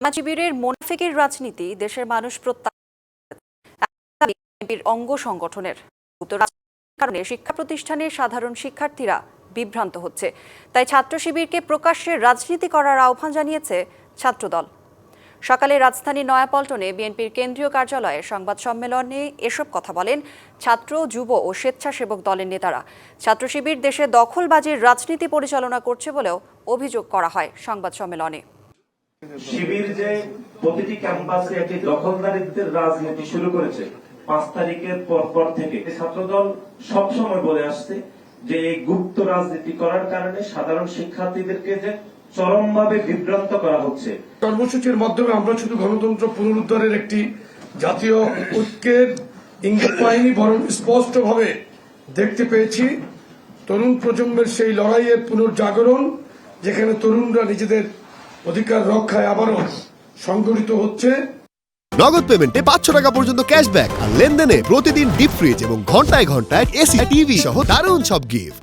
জামাত শিবিরের মোনাফিকের রাজনীতি দেশের মানুষ প্রত্যাশার অঙ্গ সংগঠনের কারণে শিক্ষা প্রতিষ্ঠানের সাধারণ শিক্ষার্থীরা বিভ্রান্ত হচ্ছে। তাই ছাত্র শিবিরকে প্রকাশ্যে রাজনীতি করার আহ্বান জানিয়েছে ছাত্রদল। সকালে রাজধানীর নয়াপল্টনে বিএনপির কেন্দ্রীয় কার্যালয়ে সংবাদ সম্মেলনে এসব কথা বলেন ছাত্র, যুব ও স্বেচ্ছাসেবক দলের নেতারা। ছাত্র শিবির দেশে দখলবাজির রাজনীতি পরিচালনা করছে বলেও অভিযোগ করা হয় সংবাদ সম্মেলনে। শিবির যে প্রতিটি ক্যাম্পাসে একটি দখলদারিত্বের রাজনীতি শুরু করেছে, পাঁচ তারিখের পর পর থেকে। ছাত্রদল সবসময় বলে আসছে যে এই গুপ্ত রাজনীতি করার কারণে সাধারণ শিক্ষার্থীদেরকে যে চরমভাবে বিভ্রান্ত করা হচ্ছে। কর্মসূচির মাধ্যমে আমরা শুধু গণতন্ত্র পুনরুদ্ধারের একটি জাতীয় ঐক্যের ইঙ্গিত পাইনি, বরং স্পষ্টভাবে দেখতে পেয়েছি তরুণ প্রজন্মের সেই লড়াইয়ের পুনর্জাগরণ, যেখানে তরুণরা নিজেদের অধিকার রক্ষায় আবারও সংগঠিত হচ্ছে। নগদ পেমেন্টে পাঁচশো টাকা পর্যন্ত ক্যাশব্যাক আর লেনদেনে প্রতিদিন ডিপ ফ্রিজ এবং ঘন্টায় ঘন্টায় এসি, টিভি সহ দারুণ সব গিফট